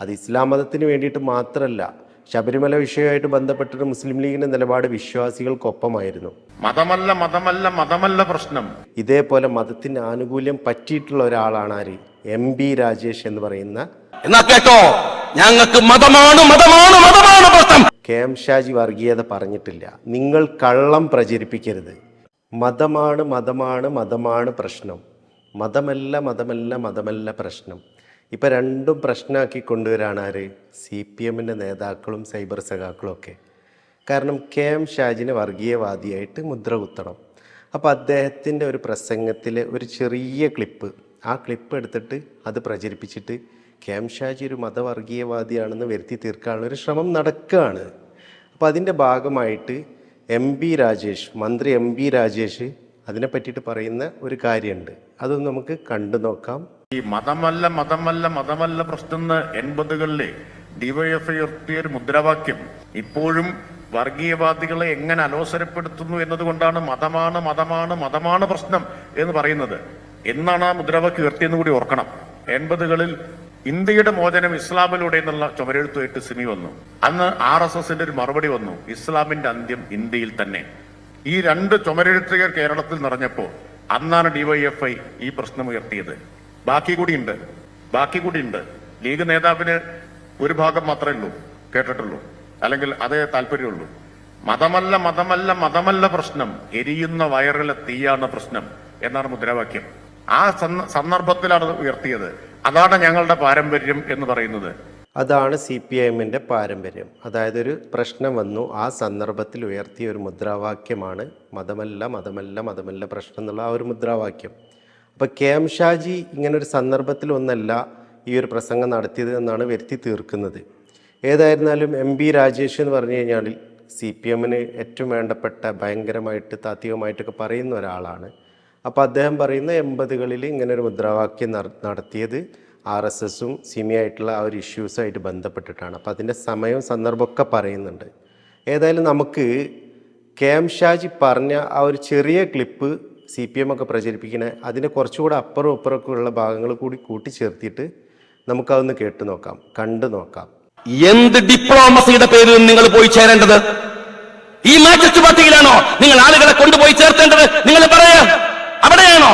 അത് ഇസ്ലാം മതത്തിന് വേണ്ടിയിട്ട് മാത്രമല്ല ശബരിമല വിഷയമായിട്ട് ബന്ധപ്പെട്ടിട്ട് മുസ്ലിം ലീഗിന്റെ നിലപാട് വിശ്വാസികൾക്കൊപ്പമായിരുന്നു. മതമല്ല മതമല്ല മതമല്ല പ്രശ്നം. ഇതേപോലെ മതത്തിന് ആനുകൂല്യം പറ്റിയിട്ടുള്ള ഒരാളാണ് ആര്? എം ബി രാജേഷ് എന്ന് പറയുന്ന എന്നാ കേട്ടോ? ഞങ്ങൾക്ക് മതമാണ് മതമാണ് മതമാണ് പ്രശ്നം. കെ എം ഷാജി വർഗീയത പറഞ്ഞിട്ടില്ല. നിങ്ങൾ കള്ളം പ്രചരിപ്പിക്കരുത്. മതമാണ് മതമാണ് മതമാണ് പ്രശ്നം. മതമല്ല മതമല്ല മതമല്ല പ്രശ്നം. ഇപ്പം രണ്ടും പ്രശ്നമാക്കി കൊണ്ടുവരാണ് ആര്? സി പി എമ്മിന്റെ നേതാക്കളും സൈബർ സഖാക്കളും ഒക്കെ. കാരണം കെ എം ഷാജിനെ വർഗീയവാദിയായിട്ട് മുദ്ര കുത്തണം. അപ്പോൾ അദ്ദേഹത്തിന്റെ ഒരു പ്രസംഗത്തിലെ ഒരു ചെറിയ ക്ലിപ്പ്. ആ ക്ലിപ്പ് എടുത്തിട്ട് അത് പ്രചരിപ്പിച്ചിട്ട് കെ എം ഷാജി ഒരു മതവർഗീയവാദിയാണെന്ന് വരുത്തി തീർക്കാനുള്ള ഒരു ശ്രമം നടക്കുകയാണ് അപ്പോൾ അതിന്റെ ഭാഗമായിട്ട് എം ബി രാജേഷ് മന്ത്രി എം ബി രാജേഷ് അതിനെ പറ്റിയിട്ട് പറയുന്ന ഒരു കാര്യമുണ്ട്. അതൊന്ന് നമുക്ക് കണ്ടു നോക്കാം. ഈ മതമല്ല മതമല്ല മതമല്ല പ്രശ്നം എന്ന് എൺപതുകളിലെ ഡിവൈഎഫ്ഐ ഉയർത്തിയ ഒരു മുദ്രാവാക്യം ഇപ്പോഴും വർഗീയവാദികളെ എങ്ങനെ അലോസരപ്പെടുത്തുന്നു എന്നതുകൊണ്ടാണ് മതമാണ് മതമാണ് മതമാണ് പ്രശ്നം എന്ന് പറയുന്നത്. എന്നാണ് ആ മുദ്രാവാക്യം ഉയർത്തിയെന്ന് കൂടി ഓർക്കണം. എൺപതുകളിൽ ഇന്ത്യയുടെ മോചനം ഇസ്ലാമിലൂടെ എന്നുള്ള ചുമരെഴുത്തുമായിട്ട് സിമി വന്നു. അന്ന് ആർ എസ് എസിന്റെ ഒരു മറുപടി വന്നു ഇസ്ലാമിന്റെ അന്ത്യം ഇന്ത്യയിൽ തന്നെ. ഈ രണ്ട് ചുമരെഴുത്തുകൾ കേരളത്തിൽ നിറഞ്ഞപ്പോ അന്നാണ് ഡിവൈഎഫ്ഐ ഈ പ്രശ്നം ഉയർത്തിയത്. ബാക്കി കൂടിയുണ്ട്. ബാക്കി കൂടിയുണ്ട്. ലീഗ് നേതാവിന് ഒരു ഭാഗം മാത്രമേ ഉള്ളൂ. കേട്ടിട്ടുള്ളൂ. അല്ലെങ്കിൽ അതേ താല്പര്യമുള്ളൂ. മതമല്ല മതമല്ല മതമല്ല പ്രശ്നം. എരിയുന്ന വയറിലെ തീയാണ് പ്രശ്നം എന്നാണ് മുദ്രാവാക്യം. ആ സന്ദർഭത്തിലാണ് ഉയർത്തിയത്. അതാണ് ഞങ്ങളുടെ പാരമ്പര്യം എന്ന് പറയുന്നത്. അതാണ് സി പി എമ്മിന്റെ പാരമ്പര്യം. അതായത് ഒരു പ്രശ്നം വന്നു. ആ സന്ദർഭത്തിൽ ഉയർത്തിയ ഒരു മുദ്രാവാക്യമാണ് മതമല്ല മതമല്ല മതമല്ല പ്രശ്നം എന്നുള്ള ആ ഒരു മുദ്രാവാക്യം. അപ്പോൾ കെ എം ഷാജി ഇങ്ങനൊരു സന്ദർഭത്തിൽ ഒന്നല്ല ഈ ഒരു പ്രസംഗം നടത്തിയത് എന്നാണ് വരുത്തി തീർക്കുന്നത്. ഏതായിരുന്നാലും എം ബി രാജേഷ് എന്ന് പറഞ്ഞു കഴിഞ്ഞാൽ സി പി എമ്മിന് ഏറ്റവും വേണ്ടപ്പെട്ട ഭയങ്കരമായിട്ട് താത്വികമായിട്ടൊക്കെ പറയുന്ന ഒരാളാണ്. അപ്പോൾ അദ്ദേഹം പറയുന്ന എൺപതുകളിൽ ഇങ്ങനൊരു മുദ്രാവാക്യം നട- നടത്തിയത് ആർ എസ് എസും സിമിയായിട്ടുള്ള ആ ഒരു ഇഷ്യൂസായിട്ട് ബന്ധപ്പെട്ടിട്ടാണ്. അപ്പോൾ അതിന്റെ സമയവും സന്ദർഭമൊക്കെ പറയുന്നുണ്ട്. ഏതായാലും നമുക്ക് കെ എം ഷാജി പറഞ്ഞ ആ ഒരു ചെറിയ ക്ലിപ്പ് സി പി എം ഒക്കെ പ്രചരിപ്പിക്കുന്ന അതിന്റെ കുറച്ചുകൂടെ അപ്പുറം ഇപ്പുറമൊക്കെ ഉള്ള ഭാഗങ്ങൾ കൂടി കൂട്ടിച്ചേർത്തിയിട്ട് നമുക്കതൊന്ന് കേട്ടു നോക്കാം കണ്ടു നോക്കാം. എന്ത് ഡിപ്ലോമസിയുടെ പേരിൽ നിങ്ങൾ പോയി ചേരേണ്ടത്? ഈ മാജസ്റ്റ് പാർട്ടിയിലാണോ നിങ്ങൾ ആളുകളെ കൊണ്ടുപോയി ചേർത്തേണ്ടത്? നിങ്ങൾ പറയാ അവിടെയാണോ?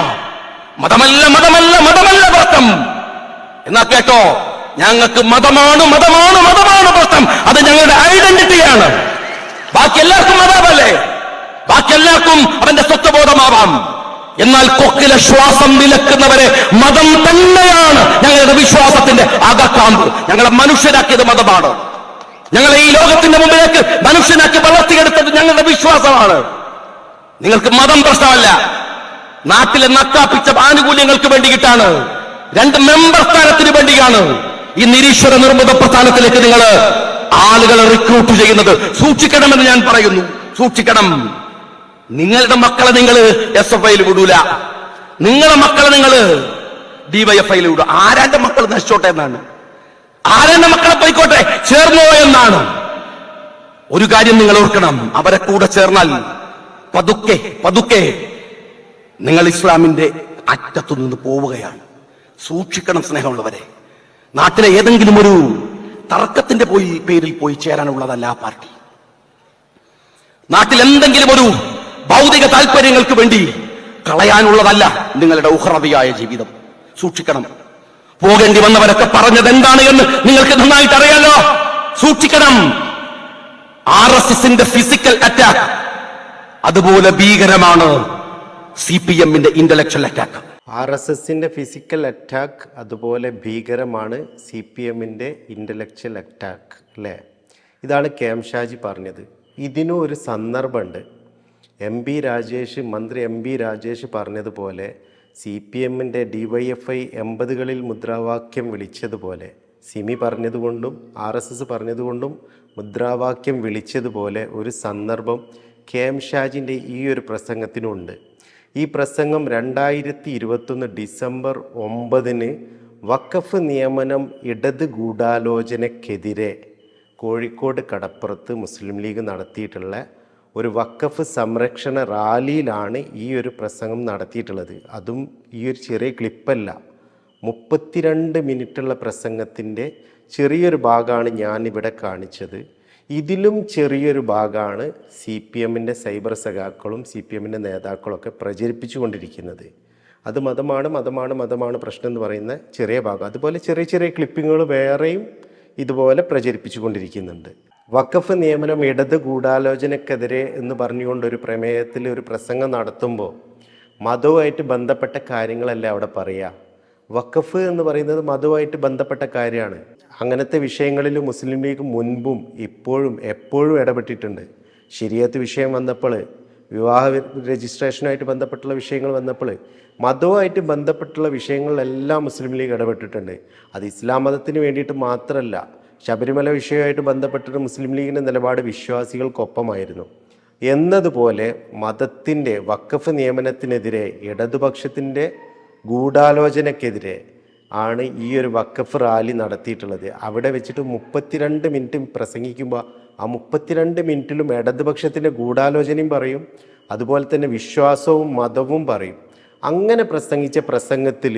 മതമല്ല മതമല്ല മതമല്ല പ്രശ്നം എന്നാ കേട്ടോ ഞങ്ങൾക്ക് മതമാണ് മതമാണ് മതമാണ് പ്രശ്നം അത് ഞങ്ങളുടെ ഐഡന്റിറ്റിയാണ്. ബാക്കി എല്ലാവർക്കും മതമല്ലേ ബാക്കി എല്ലാവർക്കും അവന്റെ സ്വത്വബോധമാവാം. എന്നാൽ കൊക്കിലെ ശ്വാസം വിലക്കുന്നവരെ മതം തന്നെയാണ് ഞങ്ങളുടെ വിശ്വാസത്തിന്റെ അകക്കാമ്പ് ഞങ്ങളെ മനുഷ്യരാക്കിയത് മതമാണ്. ഞങ്ങളെ ഈ ലോകത്തിന്റെ മുമ്പിലേക്ക് മനുഷ്യനാക്കി വളർത്തിയെടുത്തത് ഞങ്ങളുടെ വിശ്വാസമാണ്. നിങ്ങൾക്ക് മതം പ്രശ്നമല്ല. നാട്ടിലെ നക്കാപ്പിച്ച ആനുകൂല്യങ്ങൾക്ക് വേണ്ടിയിട്ടാണ്. രണ്ട് മെമ്പർ സ്ഥാനത്തിന് വേണ്ടിയാണ് ഈ നിരീശ്വര നിർമ്മിത പ്രസ്ഥാനത്തിലേക്ക് നിങ്ങൾ ആളുകളെ റിക്രൂട്ട് ചെയ്യുന്നത്. സൂക്ഷിക്കണമെന്ന് ഞാൻ പറയുന്നു. സൂക്ഷിക്കണം. നിങ്ങളുടെ മക്കളെ നിങ്ങൾ എസ് എഫ് ഐയിൽ വിടൂല. നിങ്ങളുടെ മക്കളെ നിങ്ങൾ ഡിവൈഎഫ്ഐയിൽ വിടും. ആരാന്റെ മക്കൾ നശിച്ചോട്ടെ എന്നാണ്? ആരാന്റെ മക്കളെ പോയിക്കോട്ടെ? ചേർന്നോ എന്നാണ്. ഒരു കാര്യം നിങ്ങൾ ഓർക്കണം. അവരെ കൂടെ ചേർന്നാൽ പതുക്കെ പതുക്കെ നിങ്ങൾ ഇസ്ലാമിന്റെ അറ്റത്തു നിന്ന് പോവുകയാണ്. സൂക്ഷിക്കണം സ്നേഹമുള്ളവരെ. നാട്ടിലെ ഏതെങ്കിലും ഒരു തർക്കത്തിന്റെ പോയി പേരിൽ പോയി ചേരാനുള്ളതല്ല ആ പാർട്ടി. നാട്ടിൽ എന്തെങ്കിലും ഒരു ഭൗതിക താല്പര്യങ്ങൾക്ക് വേണ്ടി കളയാനുള്ളതല്ല നിങ്ങളുടെ ഉഹ്രതിയായ ജീവിതം. സൂക്ഷിക്കണം. പോകേണ്ടി വന്നവരൊക്കെ പറഞ്ഞത് എന്താണ് എന്ന് നിങ്ങൾക്ക് നന്നായിട്ട് അറിയാലോ? സൂക്ഷിക്കണം. ആർ എസ് എസിന്റെ ഫിസിക്കൽ അറ്റാക്ക് അതുപോലെ ഭീകരമാണ് സി പി എമ്മിന്റെ ഇന്റലക്ച്വൽ അറ്റാക്ക് ആർ എസ് എസിന്റെ ഫിസിക്കൽ അറ്റാക്ക് അതുപോലെ ഭീകരമാണ് സി പി എമ്മിന്റെ ഇന്റലക്ച്വൽ അറ്റാക്ക് അല്ലേ? ഇതാണ് കെ ഷാജി പറഞ്ഞത്. ഇതിനും ഒരു സന്ദർഭമുണ്ട്. എം ബി രാജേഷ് മന്ത്രി എം ബി രാജേഷ് പറഞ്ഞതുപോലെ സി പി എമ്മിന്റെ ഡി വൈ എഫ് ഐ എൺപതുകളിൽ മുദ്രാവാക്യം വിളിച്ചതുപോലെ സിമി പറഞ്ഞതുകൊണ്ടും ആർ എസ് എസ് പറഞ്ഞതുകൊണ്ടും മുദ്രാവാക്യം വിളിച്ചതുപോലെ ഒരു സന്ദർഭം കെ എം ഷാജിന്റെ ഈ ഒരു പ്രസംഗത്തിനുണ്ട്. ഈ പ്രസംഗം രണ്ടായിരത്തി ഇരുപത്തൊന്ന് ഡിസംബർ ഒമ്പതിന് വക്കഫ് നിയമനം ഇടത് ഗൂഢാലോചനക്കെതിരെ കോഴിക്കോട് കടപ്പുറത്ത് മുസ്ലിം ലീഗ് നടത്തിയിട്ടുള്ള ഒരു വക്കഫ് സംരക്ഷണ റാലിയിലാണ് ഈ ഒരു പ്രസംഗം നടത്തിയിട്ടുള്ളത്. അതും ഈ ഒരു ചെറിയ ക്ലിപ്പല്ല. മുപ്പത്തിരണ്ട് മിനിറ്റുള്ള പ്രസംഗത്തിന്റെ ചെറിയൊരു ഭാഗമാണ് ഞാനിവിടെ കാണിച്ചത്. ഇതിലും ചെറിയൊരു ഭാഗമാണ് സി പി എമ്മിന്റെ സൈബർ സഖാക്കളും സി പി എമ്മിന്റെ നേതാക്കളൊക്കെ പ്രചരിപ്പിച്ചു കൊണ്ടിരിക്കുന്നത് അത് മതമാണ് മതമാണ് മതമാണ് പ്രശ്നം എന്ന് പറയുന്ന ചെറിയ ഭാഗം. അതുപോലെ ചെറിയ ചെറിയ ക്ലിപ്പിങ്ങുകൾ വേറെയും ഇതുപോലെ പ്രചരിപ്പിച്ചു കൊണ്ടിരിക്കുന്നുണ്ട് വഖഫ് നിയമനം ഇടത് ഗൂഢാലോചനക്കെതിരെ എന്ന് പറഞ്ഞുകൊണ്ട് ഒരു പ്രമേയത്തിൽ ഒരു പ്രസംഗം നടത്തുമ്പോൾ മതവുമായിട്ട് ബന്ധപ്പെട്ട കാര്യങ്ങളല്ലേ അവിടെ പറയുക? വഖഫ് എന്ന് പറയുന്നത് മതവുമായിട്ട് ബന്ധപ്പെട്ട കാര്യമാണ്. അങ്ങനത്തെ വിഷയങ്ങളിൽ മുസ്ലിം ലീഗ് മുൻപും ഇപ്പോഴും എപ്പോഴും ഇടപെട്ടിട്ടുണ്ട്. ശരിയത്ത് വിഷയം വന്നപ്പോൾ വിവാഹ രജിസ്ട്രേഷനുമായിട്ട് ബന്ധപ്പെട്ടുള്ള വിഷയങ്ങൾ വന്നപ്പോൾ മതവുമായിട്ട് ബന്ധപ്പെട്ടുള്ള വിഷയങ്ങളിലെല്ലാം മുസ്ലിം ലീഗ് ഇടപെട്ടിട്ടുണ്ട്. അത് ഇസ്ലാം മതത്തിന് വേണ്ടിയിട്ട് മാത്രമല്ല ശബരിമല വിഷയമായിട്ട് ബന്ധപ്പെട്ടിട്ട് മുസ്ലിം ലീഗിന്റെ നിലപാട് വിശ്വാസികൾക്കൊപ്പമായിരുന്നു. എന്നതുപോലെ മതത്തിന്റെ വക്കഫ് നിയമനത്തിനെതിരെ ഇടതുപക്ഷത്തിന്റെ ഗൂഢാലോചനക്കെതിരെ ആണ് ഈ ഒരു വക്കഫ് റാലി നടത്തിയിട്ടുള്ളത്. അവിടെ വെച്ചിട്ട് മുപ്പത്തിരണ്ട് മിനിറ്റ് പ്രസംഗിക്കുമ്പോൾ ആ മുപ്പത്തിരണ്ട് മിനിറ്റിലും ഇടതുപക്ഷത്തിന്റെ ഗൂഢാലോചനയും പറയും അതുപോലെ തന്നെ വിശ്വാസവും മതവും പറയും. അങ്ങനെ പ്രസംഗിച്ച പ്രസംഗത്തിൽ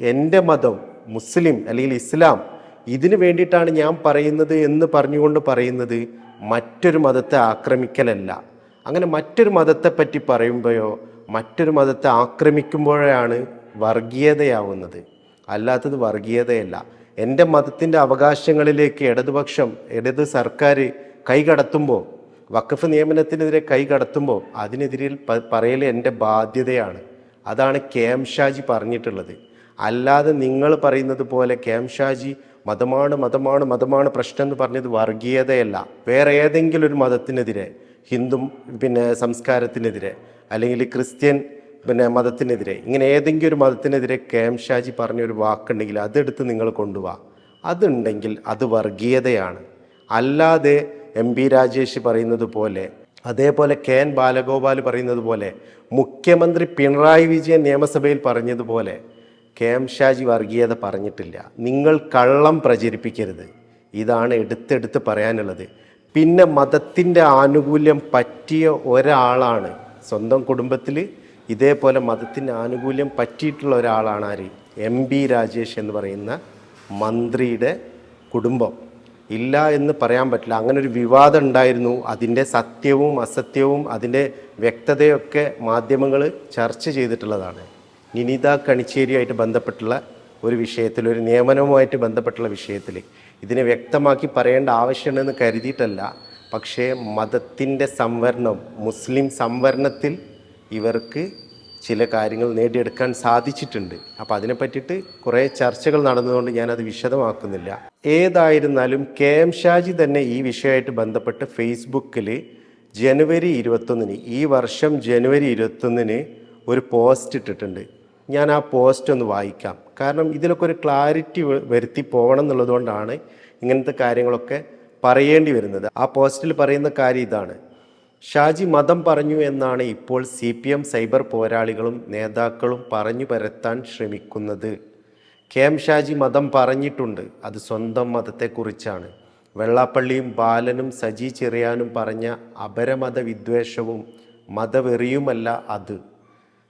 എന്റെ മതം മുസ്ലിം അല്ലെങ്കിൽ ഇസ്ലാം ഇതിനു വേണ്ടിയിട്ടാണ് ഞാൻ പറയുന്നത് എന്ന് പറഞ്ഞുകൊണ്ട് പറയുന്നത് മറ്റൊരു മതത്തെ ആക്രമിക്കലല്ല. അങ്ങനെ മറ്റൊരു മതത്തെ പറ്റി പറയുമ്പോഴോ മറ്റൊരു മതത്തെ ആക്രമിക്കുമ്പോഴാണ് വർഗീയതയാവുന്നത്. അല്ലാത്തത് വർഗീയതയല്ല. എന്റെ മതത്തിന്റെ അവകാശങ്ങളിലേക്ക് ഇടതുപക്ഷം ഇടത് സർക്കാർ കൈകടത്തുമ്പോൾ വഖഫ് നിയമനത്തിനെതിരെ കൈകടത്തുമ്പോൾ അതിനെതിരെ പറയൽ എന്റെ ബാധ്യതയാണ്. അതാണ് കെ എം ഷാജി പറഞ്ഞിട്ടുള്ളത്. അല്ലാതെ നിങ്ങൾ പറയുന്നത് പോലെ കെ എം ഷാജി മതമാണ് മതമാണ് മതമാണ് പ്രശ്നം എന്ന് പറഞ്ഞത് വർഗീയതയല്ല. വേറെ ഏതെങ്കിലും ഒരു മതത്തിനെതിരെ ഹിന്ദു പിന്നെ സംസ്കാരത്തിനെതിരെ അല്ലെങ്കിൽ ക്രിസ്ത്യൻ പിന്നെ മതത്തിനെതിരെ ഇങ്ങനെ ഏതെങ്കിലും ഒരു മതത്തിനെതിരെ കെ എം ഷാജി പറഞ്ഞൊരു വാക്കുണ്ടെങ്കിൽ അതെടുത്ത് നിങ്ങൾ കൊണ്ടുപോവാ അതുണ്ടെങ്കിൽ അത് വർഗീയതയാണ്. അല്ലാതെ എം പി രാജേഷ് പറയുന്നത് പോലെ അതേപോലെ കെ എൻ ബാലഗോപാൽ പറയുന്നത് പോലെ മുഖ്യമന്ത്രി പിണറായി വിജയൻ നിയമസഭയിൽ പറഞ്ഞതുപോലെ കെ എം ഷാജി വർഗീയത പറഞ്ഞിട്ടില്ല. നിങ്ങൾ കള്ളം പ്രചരിപ്പിക്കരുത്. ഇതാണ് എടുത്തെടുത്ത് പറയാനുള്ളത്. പിന്നെ മതത്തിന്റെ ആനുകൂല്യം പറ്റിയ ഒരാളാണ് സ്വന്തം കുടുംബത്തിൽ ഇതേപോലെ മതത്തിന്റെ ആനുകൂല്യം പറ്റിയിട്ടുള്ള ഒരാളാണ് ആര്? എം ബി രാജേഷ് എന്ന് പറയുന്ന മന്ത്രിയുടെ കുടുംബം. ഇല്ല എന്ന് പറയാൻ പറ്റില്ല. അങ്ങനെ ഒരു വിവാദം ഉണ്ടായിരുന്നു. അതിന്റെ സത്യവും അസത്യവും അതിന്റെ വ്യക്തതയൊക്കെ മാധ്യമങ്ങൾ ചർച്ച ചെയ്തിട്ടുള്ളതാണ്. നിനിത കണിച്ചേരിയുമായിട്ട് ബന്ധപ്പെട്ടുള്ള ഒരു വിഷയത്തിൽ ഒരു നിയമനവുമായിട്ട് ബന്ധപ്പെട്ടുള്ള വിഷയത്തിൽ ഇതിനെ വ്യക്തമാക്കി പറയേണ്ട ആവശ്യമുണ്ടെന്ന് കരുതിയിട്ടല്ല. പക്ഷേ മതത്തിന്റെ സംവരണം മുസ്ലിം സംവരണത്തിൽ ഇവർക്ക് ചില കാര്യങ്ങൾ നേടിയെടുക്കാൻ സാധിച്ചിട്ടുണ്ട്. അപ്പോൾ അതിനെ പറ്റിയിട്ട് കുറേ ചർച്ചകൾ നടന്നതുകൊണ്ട് ഞാനത് വിശദമാക്കുന്നില്ല. ഏതായിരുന്നാലും കെ എം ഷാജി തന്നെ ഈ വിഷയമായിട്ട് ബന്ധപ്പെട്ട് ഫേസ്ബുക്കിൽ ജനുവരി ഇരുപത്തൊന്നിന് ഈ വർഷം ജനുവരി ഇരുപത്തൊന്നിന് ഒരു പോസ്റ്റ് ഇട്ടിട്ടുണ്ട്. ഞാൻ ആ പോസ്റ്റ് ഒന്ന് വായിക്കാം. കാരണം ഇതിലൊക്കെ ഒരു ക്ലാരിറ്റി വരുത്തി പോകണം എന്നുള്ളതുകൊണ്ടാണ് ഇങ്ങനത്തെ കാര്യങ്ങളൊക്കെ പറയേണ്ടി വരുന്നത്. ആ പോസ്റ്റിൽ പറയുന്ന കാര്യം ഇതാണ്. ഷാജി മതം പറഞ്ഞു എന്നാണ് ഇപ്പോൾ സി പി എം സൈബർ പോരാളികളും നേതാക്കളും പറഞ്ഞു പരത്താൻ ശ്രമിക്കുന്നത്. കെ എം ഷാജി മതം പറഞ്ഞിട്ടുണ്ട്. അത് സ്വന്തം മതത്തെക്കുറിച്ചാണ്. വെള്ളാപ്പള്ളിയും ബാലനും സജി ചെറിയാനും പറഞ്ഞ അപരമത വിദ്വേഷവും മതവെറിയുമല്ല അത്.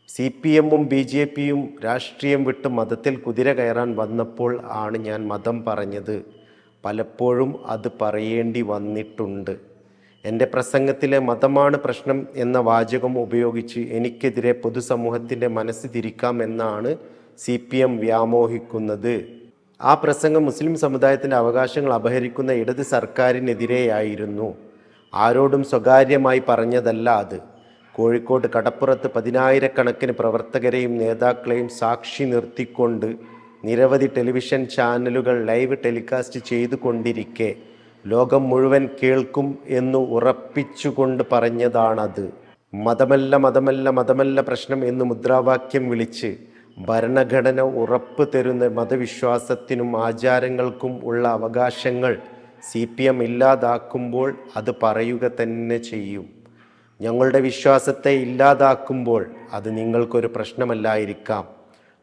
സി പി എമ്മും ബി ജെ പിയും രാഷ്ട്രീയം വിട്ട് മതത്തിൽ കുതിര കയറാൻ വന്നപ്പോൾ ആണ് ഞാൻ മതം പറഞ്ഞത്. പലപ്പോഴും അത് പറയേണ്ടി വന്നിട്ടുണ്ട്. എന്റെ പ്രസംഗത്തിലെ മതമാണ് പ്രശ്നം എന്ന വാചകം ഉപയോഗിച്ച് എനിക്കെതിരെ പൊതുസമൂഹത്തിന്റെ മനസ്സ് തിരിക്കാം എന്നാണ് സി പി എം വ്യാമോഹിക്കുന്നത്. ആ പ്രസംഗം മുസ്ലിം സമുദായത്തിന്റെ അവകാശങ്ങൾ അപഹരിക്കുന്ന ഇടത് സർക്കാരിനെതിരെയായിരുന്നു. ആരോടും സ്വകാര്യമായി പറഞ്ഞതല്ല അത്. കോഴിക്കോട് കടപ്പുറത്ത് പതിനായിരക്കണക്കിന് പ്രവർത്തകരെയും നേതാക്കളെയും സാക്ഷി നിർത്തിക്കൊണ്ട് നിരവധി ടെലിവിഷൻ ചാനലുകൾ ലൈവ് ടെലികാസ്റ്റ് ചെയ്തുകൊണ്ടിരിക്കെ. ലോകം മുഴുവൻ കേൾക്കും എന്ന് ഉറപ്പിച്ചുകൊണ്ട് പറഞ്ഞതാണത്. മതമല്ല മതമല്ല മതമല്ല പ്രശ്നം എന്ന് മുദ്രാവാക്യം വിളിച്ച് ഭരണഘടന ഉറപ്പ് തരുന്ന മതവിശ്വാസത്തിനും ആചാരങ്ങൾക്കും ഉള്ള അവകാശങ്ങൾ സി പി എം ഇല്ലാതാക്കുമ്പോൾ അത് പറയുക തന്നെ ചെയ്യും. ഞങ്ങളുടെ വിശ്വാസത്തെ ഇല്ലാതാക്കുമ്പോൾ അത് നിങ്ങൾക്കൊരു പ്രശ്നമല്ലായിരിക്കാം.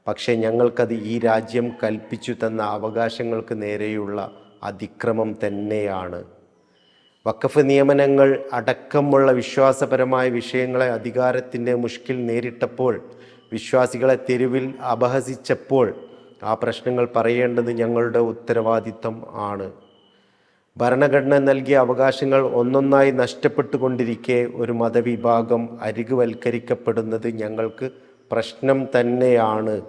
പക്ഷേ ഞങ്ങൾക്കത് ഈ രാജ്യം കൽപ്പിച്ചു തന്ന അവകാശങ്ങൾക്ക് നേരെയുള്ള അതിക്രമം തന്നെയാണ്. വക്കഫ് നിയമനങ്ങൾ അടക്കമുള്ള വിശ്വാസപരമായ വിഷയങ്ങളെ അധികാരത്തിന്റെ മുഷ്കിൽ നേരിട്ടപ്പോൾ വിശ്വാസികളെ തെരുവിൽ അപഹസിച്ചപ്പോൾ ആ പ്രശ്നങ്ങൾ പറയേണ്ടത് ഞങ്ങളുടെ ഉത്തരവാദിത്തം ആണ്. ഭരണഘടന നൽകിയ അവകാശങ്ങൾ ഒന്നൊന്നായി നഷ്ടപ്പെട്ടുകൊണ്ടിരിക്കെ ഒരു മതവിഭാഗം അരികുവൽക്കരിക്കപ്പെടുന്നത് ഞങ്ങൾക്ക് പ്രശ്നം തന്നെയാണ്.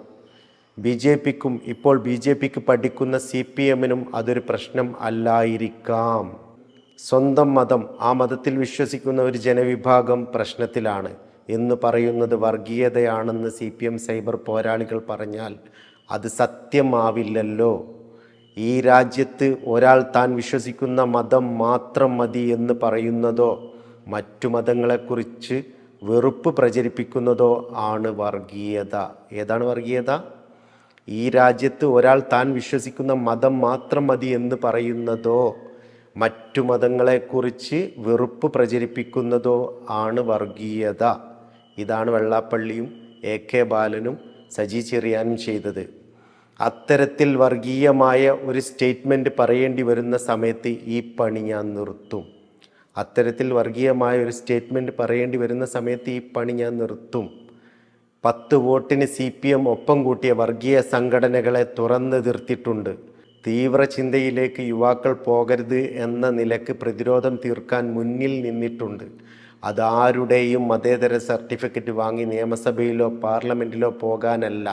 ബി ജെ പിക്കും ഇപ്പോൾ ബി ജെ പിക്ക് പഠിക്കുന്ന സി പി എമ്മിനും അതൊരു പ്രശ്നം അല്ലായിരിക്കാം. സ്വന്തം മതം ആ മതത്തിൽ വിശ്വസിക്കുന്ന ഒരു ജനവിഭാഗം പ്രശ്നത്തിലാണ്. എന്ന് പറയുന്നത് വർഗീയതയാണെന്ന് സി പി എം സൈബർ പോരാളികൾ പറഞ്ഞാൽ അത് സത്യമാവില്ലല്ലോ. ഈ രാജ്യത്ത് ഒരാൾ താൻ വിശ്വസിക്കുന്ന മതം മാത്രം മതി എന്ന് പറയുന്നതോ മറ്റു മതങ്ങളെക്കുറിച്ച് വെറുപ്പ് പ്രചരിപ്പിക്കുന്നതോ ആണ് വർഗീയത. ഏതാണ് വർഗീയത? ഈ രാജ്യത്ത് ഒരാൾ താൻ വിശ്വസിക്കുന്ന മതം മാത്രം മതി എന്ന് പറയുന്നതോ മറ്റു മതങ്ങളെക്കുറിച്ച് വെറുപ്പ് പ്രചരിപ്പിക്കുന്നതോ ആണ് വർഗീയത. ഇതാണ് വെള്ളാപ്പള്ളിയും എ കെ ബാലനും സജി ചെറിയാനും ചെയ്തത്. അത്തരത്തിൽ വർഗീയമായ ഒരു സ്റ്റേറ്റ്മെന്റ് പറയേണ്ടി വരുന്ന സമയത്ത് ഈ പണി ഞാൻ നിർത്തും. അത്തരത്തിൽ വർഗീയമായ ഒരു സ്റ്റേറ്റ്മെന്റ് പറയേണ്ടി വരുന്ന സമയത്ത് ഈ പണി ഞാൻ നിർത്തും. പത്ത് വോട്ടിന് സി പി എം ഒപ്പം കൂട്ടിയ വർഗീയ സംഘടനകളെ തുറന്നു തീർത്തിട്ടുണ്ട് തീവ്ര ചിന്തയിലേക്ക് യുവാക്കൾ പോകരുത് എന്ന നിലയ്ക്ക് പ്രതിരോധം തീർക്കാൻ മുന്നിൽ നിന്നിട്ടുണ്ട്. അതാരുടെയും മതേതര സർട്ടിഫിക്കറ്റ് വാങ്ങി നിയമസഭയിലോ പാർലമെന്റിലോ പോകാനല്ല.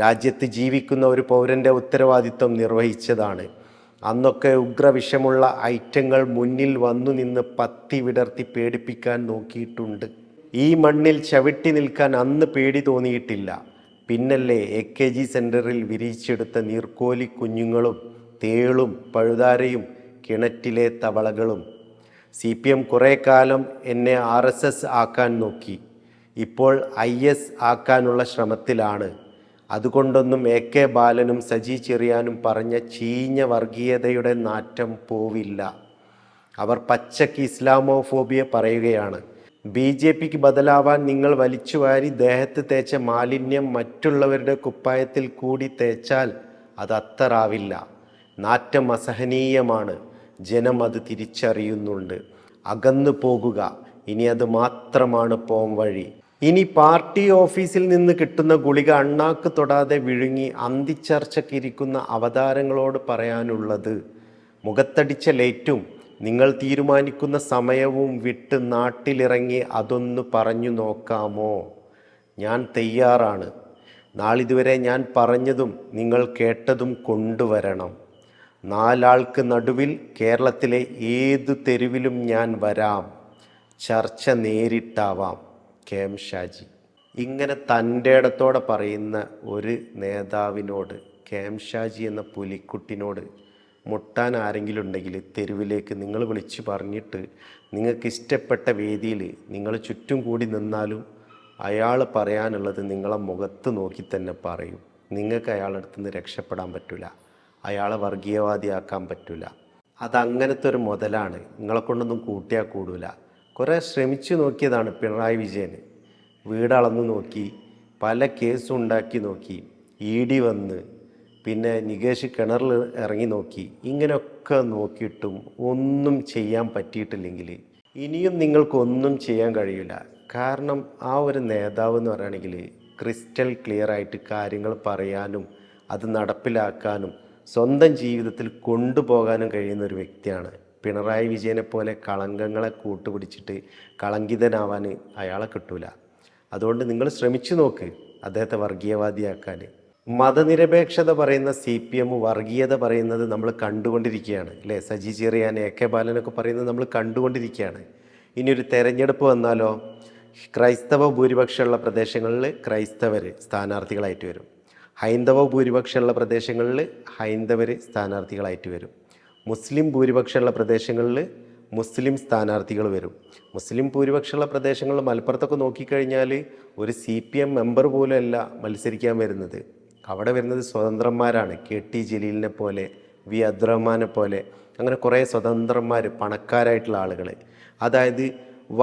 രാജ്യത്ത് ജീവിക്കുന്ന ഒരു പൗരന്റെ ഉത്തരവാദിത്വം നിർവഹിച്ചതാണ്. അന്നൊക്കെ ഉഗ്രവിഷമുള്ള ഐറ്റങ്ങൾ മുന്നിൽ വന്നു നിന്ന് പത്തി വിടർത്തി പേടിപ്പിക്കാൻ നോക്കിയിട്ടുണ്ട്. ഈ മണ്ണിൽ ചവിട്ടി നിൽക്കാൻ അന്ന് പേടി തോന്നിയിട്ടില്ല. പിന്നല്ലേ എ കെ ജി സെന്ററിൽ വിരിയിച്ചെടുത്ത നീർക്കോലി കുഞ്ഞുങ്ങളും തേളും പഴുതാരയും കിണറ്റിലെ തവളകളും. സി പി എം കുറേ കാലം എന്നെ ആർ എസ് എസ് ആക്കാൻ നോക്കി. ഇപ്പോൾ ഐ എസ് ആക്കാനുള്ള ശ്രമത്തിലാണ്. അതുകൊണ്ടൊന്നും എ കെ ബാലനും സജി ചെറിയാനും പറഞ്ഞ ചീഞ്ഞ വർഗീയതയുടെ നാറ്റം പോവില്ല. അവർ പച്ചക്ക് ഇസ്ലാമോഫോബിയ പറയുകയാണ്. ബി ജെ പിക്ക് ബദലാവാൻ നിങ്ങൾ വലിച്ചുവാരി ദേഹത്ത് തേച്ച മാലിന്യം മറ്റുള്ളവരുടെ കുപ്പായത്തിൽ കൂടി തേച്ചാൽ അത് നാറ്റം അസഹനീയമാണ്. ജനം അത് തിരിച്ചറിയുന്നുണ്ട്. അകന്നു പോകുക. ഇനി അത് മാത്രമാണ് പോം വഴി ഇനി പാർട്ടി ഓഫീസിൽ നിന്ന് കിട്ടുന്ന ഗുളിക അണ്ണാക്ക് തൊടാതെ വിഴുങ്ങി അന്തിച്ചർച്ചക്കിരിക്കുന്ന അവതാരങ്ങളോട് പറയാനുള്ളത് മുഖത്തടിച്ച ലേറ്റും നിങ്ങൾ തീരുമാനിക്കുന്ന സമയവും വിട്ട് നാട്ടിലിറങ്ങി അതൊന്ന് പറഞ്ഞു നോക്കാമോ? ഞാൻ തയ്യാറാണ്. നാളിതുവരെ ഞാൻ പറഞ്ഞതും നിങ്ങൾ കേട്ടതും കൊണ്ടുവരണം. നാലാൾക്ക് നടുവിൽ കേരളത്തിലെ ഏതു തെരുവിലും ഞാൻ വരാം. ചർച്ച നേരിട്ടാവാം. K M Shaji. ഇങ്ങനെ തന്റെ ഇടത്തോടെ പറയുന്ന ഒരു നേതാവിനോട് കെ എം ഷാജി എന്ന പുലിക്കുട്ടിനോട് മുട്ടാൻ ആരെങ്കിലും ഉണ്ടെങ്കിൽ തെരുവിലേക്ക് നിങ്ങൾ വിളിച്ചു പറഞ്ഞിട്ട് നിങ്ങൾക്ക് ഇഷ്ടപ്പെട്ട വേദിയിൽ നിങ്ങൾ ചുറ്റും കൂടി നിന്നാലും അയാൾ പറയാനുള്ളത് നിങ്ങളെ മുഖത്ത് നോക്കി തന്നെ പറയും. നിങ്ങൾക്ക് അയാളുടെ അടുത്ത് നിന്ന് രക്ഷപ്പെടാൻ പറ്റില്ല അയാളെ വർഗീയവാദിയാക്കാൻ പറ്റില്ല അതങ്ങനത്തെ ഒരു മുതലാണ്. നിങ്ങളെ കൊണ്ടൊന്നും കൂട്ടിയാൽ കൂടൂല. കുറേ ശ്രമിച്ചു നോക്കിയതാണ് പിണറായി വിജയൻ. വീടളന്ന് നോക്കി പല കേസും ഉണ്ടാക്കി നോക്കി ഇ ഡി വന്ന് പിന്നെ നികേഷ് കിണറിൽ ഇറങ്ങി നോക്കി ഇങ്ങനെയൊക്കെ നോക്കിയിട്ടും ഒന്നും ചെയ്യാൻ പറ്റിയിട്ടില്ലെങ്കിൽ ഇനിയും നിങ്ങൾക്കൊന്നും ചെയ്യാൻ കഴിയില്ല. കാരണം ആ ഒരു നേതാവ് എന്ന് പറയുകയാണെങ്കിൽ ക്രിസ്റ്റൽ ക്ലിയർ ആയിട്ട് കാര്യങ്ങൾ പറയാനും അത് നടപ്പിലാക്കാനും സ്വന്തം ജീവിതത്തിൽ കൊണ്ടുപോകാനും കഴിയുന്ന ഒരു വ്യക്തിയാണ് പിണറായി വിജയനെ പോലെ കളങ്കങ്ങളെ കൂട്ടുപിടിച്ചിട്ട് കളങ്കിതനാവാൻ അയാളെ കിട്ടൂല. അതുകൊണ്ട് നിങ്ങൾ ശ്രമിച്ചു നോക്ക് അദ്ദേഹത്തെ വർഗീയവാദിയാക്കാൻ. മതനിരപേക്ഷത പറയുന്ന സി പി എം വർഗീയത പറയുന്നത് നമ്മൾ കണ്ടുകൊണ്ടിരിക്കുകയാണ് അല്ലേ? സജി ചെറിയാൻ എ കെ ബാലനൊക്കെ പറയുന്നത് നമ്മൾ കണ്ടുകൊണ്ടിരിക്കുകയാണ്. ഇനി ഒരു തെരഞ്ഞെടുപ്പ് വന്നാലോ ക്രൈസ്തവ ഭൂരിപക്ഷമുള്ള പ്രദേശങ്ങളിൽ ക്രൈസ്തവർ സ്ഥാനാർത്ഥികളായിട്ട് വരും. ഹൈന്ദവ ഭൂരിപക്ഷമുള്ള പ്രദേശങ്ങളിൽ ഹൈന്ദവർ സ്ഥാനാർത്ഥികളായിട്ട് വരും. മുസ്ലിം ഭൂരിപക്ഷമുള്ള പ്രദേശങ്ങളിൽ മുസ്ലിം സ്ഥാനാർത്ഥികൾ വരും. മുസ്ലിം ഭൂരിപക്ഷമുള്ള പ്രദേശങ്ങളിൽ മലപ്പുറത്തൊക്കെ നോക്കിക്കഴിഞ്ഞാൽ ഒരു സി പി എം മെമ്പർ പോലുമല്ല മത്സരിക്കാൻ വരുന്നത്. അവിടെ വരുന്നത് സ്വതന്ത്രന്മാരാണ്. കെ ടി ജലീലിനെ പോലെ വി അബ്ദുറഹ്മാനെ പോലെ അങ്ങനെ കുറേ സ്വതന്ത്രന്മാർ പണക്കാരായിട്ടുള്ള ആളുകൾ. അതായത്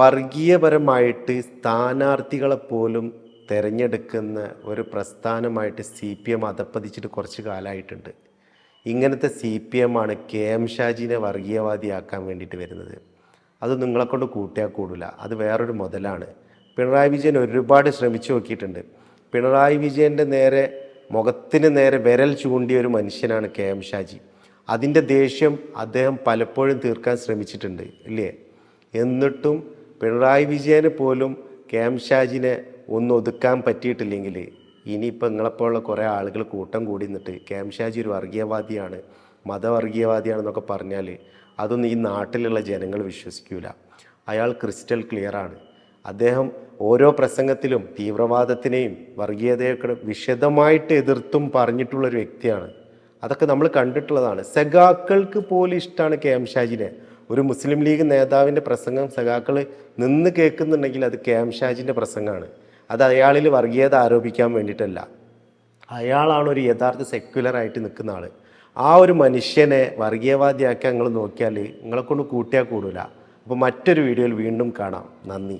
വർഗീയപരമായിട്ട് സ്ഥാനാർത്ഥികളെ പോലും തിരഞ്ഞെടുക്കുന്ന ഒരു പ്രസ്ഥാനമായിട്ട് സി പി എം അധപ്പതിച്ചിട്ട് കുറച്ച് കാലമായിട്ടുണ്ട്. ഇങ്ങനത്തെ സി പി എം ആണ് കെ എം ഷാജിനെ വർഗീയവാദിയാക്കാൻ വേണ്ടിയിട്ട് വരുന്നത്. അത് നിങ്ങളെക്കൊണ്ട് കൂട്ടിയാൽ കൂടില്ല അത് വേറൊരു മുതലാണ്. പിണറായി വിജയൻ ഒരുപാട് ശ്രമിച്ചു നോക്കിയിട്ടുണ്ട്. പിണറായി വിജയന്റെ നേരെ മുഖത്തിന് നേരെ വിരൽ ചൂണ്ടിയ ഒരു മനുഷ്യനാണ് കെ എം ഷാജി. അതിന്റെ ദേഷ്യം അദ്ദേഹം പലപ്പോഴും തീർക്കാൻ ശ്രമിച്ചിട്ടുണ്ട് ഇല്ലേ? എന്നിട്ടും പിണറായി വിജയന് പോലും കെ എം ഷാജിനെ ഒന്ന് ഒതുക്കാൻ പറ്റിയിട്ടില്ലെങ്കിൽ ഇനിയിപ്പോൾ നിങ്ങളെപ്പോലുള്ള കുറേ ആളുകൾ കൂട്ടം കൂടി നിന്നിട്ട് കെ എം ഷാജി ഒരു വർഗീയവാദിയാണ് മതവർഗീയവാദിയാണെന്നൊക്കെ പറഞ്ഞാൽ അതൊന്നും ഈ നാട്ടിലുള്ള ജനങ്ങൾ വിശ്വസിക്കൂല. അയാൾ ക്രിസ്റ്റൽ ക്ലിയറാണ് അദ്ദേഹം ഓരോ പ്രസംഗത്തിലും തീവ്രവാദത്തിനെയും വർഗീയതയൊക്കെ വിശദമായിട്ട് എതിർത്തും പറഞ്ഞിട്ടുള്ളൊരു വ്യക്തിയാണ്. അതൊക്കെ നമ്മൾ കണ്ടിട്ടുള്ളതാണ്. സഖാക്കൾക്ക് പോലും ഇഷ്ടമാണ് കെ എം ഷാജിനെ. ഒരു മുസ്ലിം ലീഗ് നേതാവിന്റെ പ്രസംഗം സഖാക്കൾ നിന്ന് കേൾക്കുന്നുണ്ടെങ്കിൽ അത് കെ എം ഷാജിന്റെ പ്രസംഗമാണ്. അത് അയാളിൽ വർഗീയത ആരോപിക്കാൻ വേണ്ടിയിട്ടല്ല. അയാളാണ് ഒരു യഥാർത്ഥ സെക്യുലറായിട്ട് നിൽക്കുന്ന ആൾ ആ ഒരു മനുഷ്യനെ വർഗീയവാദിയാക്കി നിങ്ങൾ നോക്കിയാൽ നിങ്ങളെക്കൊണ്ട് കൂട്ടിയാൽ കൂടില്ല അപ്പോൾ മറ്റൊരു വീഡിയോയിൽ വീണ്ടും കാണാം. നന്ദി.